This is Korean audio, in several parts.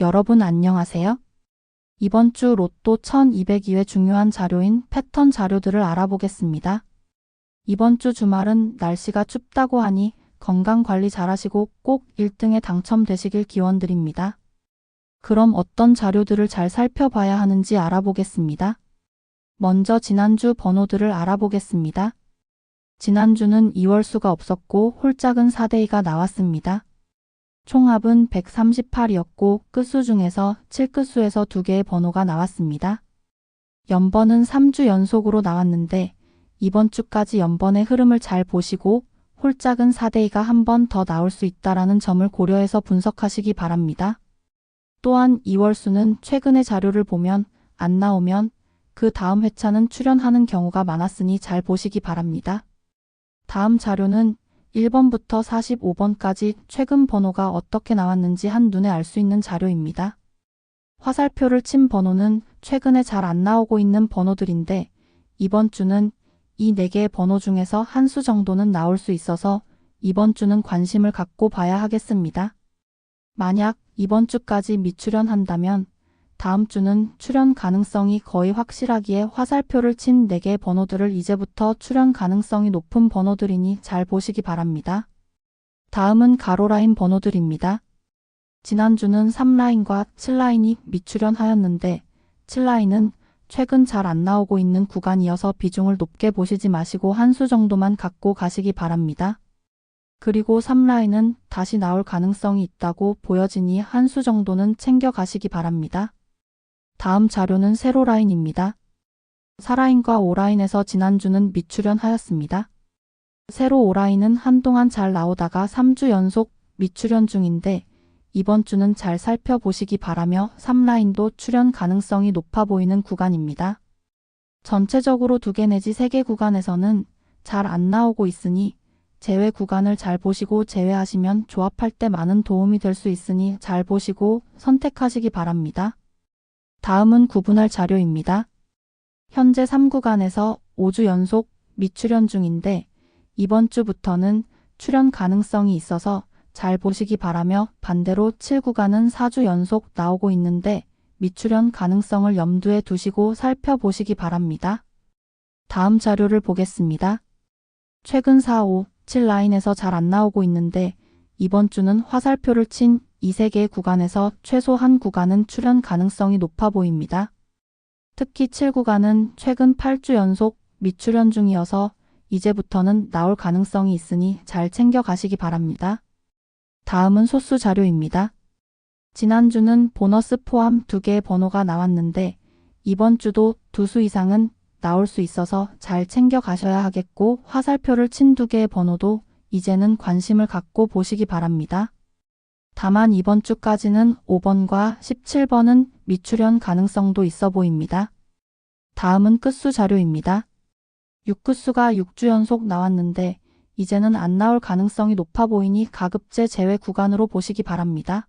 여러분 안녕하세요. 이번 주 로또 1202회 중요한 자료인 패턴 자료들을 알아보겠습니다. 이번 주 주말은 날씨가 춥다고 하니 건강 관리 잘하시고 꼭 1등에 당첨되시길 기원드립니다. 그럼 어떤 자료들을 잘 살펴봐야 하는지 알아보겠습니다. 먼저 지난주 번호들을 알아보겠습니다. 지난주는 2월수가 없었고 홀짝은 4대2가 나왔습니다. 총합은 138이었고 끝수 중에서 7끝수에서 2개의 번호가 나왔습니다. 연번은 3주 연속으로 나왔는데 이번 주까지 연번의 흐름을 잘 보시고 홀짝은 4대2가 한 번 더 나올 수 있다라는 점을 고려해서 분석하시기 바랍니다. 또한 2월 수는 최근의 자료를 보면 안 나오면 그 다음 회차는 출연하는 경우가 많았으니 잘 보시기 바랍니다. 다음 자료는 1번부터 45번까지 최근 번호가 어떻게 나왔는지 한눈에 알 수 있는 자료입니다. 화살표를 친 번호는 최근에 잘 안 나오고 있는 번호들인데 이번 주는 이 4개의 번호 중에서 한 수 정도는 나올 수 있어서 이번 주는 관심을 갖고 봐야 하겠습니다. 만약 이번 주까지 미출연한다면 다음 주는 출연 가능성이 거의 확실하기에 화살표를 친 4개의 번호들을 이제부터 출연 가능성이 높은 번호들이니 잘 보시기 바랍니다. 다음은 가로라인 번호들입니다. 지난주는 3라인과 7라인이 미출연하였는데 7라인은 최근 잘 안 나오고 있는 구간이어서 비중을 높게 보시지 마시고 한 수 정도만 갖고 가시기 바랍니다. 그리고 3라인은 다시 나올 가능성이 있다고 보여지니 한 수 정도는 챙겨 가시기 바랍니다. 다음 자료는 세로 라인입니다. 4라인과 5라인에서 지난주는 미출연하였습니다. 세로 5라인은 한동안 잘 나오다가 3주 연속 미출연 중인데 이번 주는 잘 살펴보시기 바라며 3라인도 출연 가능성이 높아 보이는 구간입니다. 전체적으로 2개 내지 3개 구간에서는 잘 안 나오고 있으니 제외 구간을 잘 보시고 제외하시면 조합할 때 많은 도움이 될 수 있으니 잘 보시고 선택하시기 바랍니다. 다음은 구분할 자료입니다. 현재 3구간에서 5주 연속 미출연 중인데 이번 주부터는 출연 가능성이 있어서 잘 보시기 바라며 반대로 7구간은 4주 연속 나오고 있는데 미출연 가능성을 염두에 두시고 살펴보시기 바랍니다. 다음 자료를 보겠습니다. 최근 4, 5, 7 라인에서 잘 안 나오고 있는데 이번 주는 화살표를 친 이 세 개의 구간에서 최소 한 구간은 출연 가능성이 높아 보입니다. 특히 7구간은 최근 8주 연속 미출연 중이어서 이제부터는 나올 가능성이 있으니 잘 챙겨 가시기 바랍니다. 다음은 소수 자료입니다. 지난주는 보너스 포함 두 개의 번호가 나왔는데 이번 주도 두 수 이상은 나올 수 있어서 잘 챙겨 가셔야 하겠고 화살표를 친 두 개의 번호도 이제는 관심을 갖고 보시기 바랍니다. 다만 이번 주까지는 5번과 17번은 미출연 가능성도 있어 보입니다. 다음은 끝수 자료입니다. 6끝수가 6주 연속 나왔는데 이제는 안 나올 가능성이 높아 보이니 가급제 제외 구간으로 보시기 바랍니다.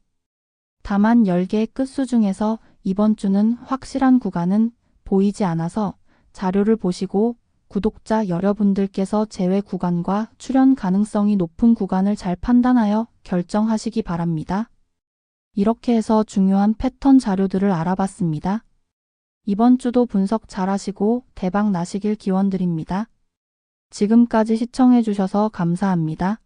다만 10개의 끝수 중에서 이번 주는 확실한 구간은 보이지 않아서 자료를 보시고 구독자 여러분들께서 제외 구간과 출연 가능성이 높은 구간을 잘 판단하여 결정하시기 바랍니다. 이렇게 해서 중요한 패턴 자료들을 알아봤습니다. 이번 주도 분석 잘 하시고 대박 나시길 기원드립니다. 지금까지 시청해주셔서 감사합니다.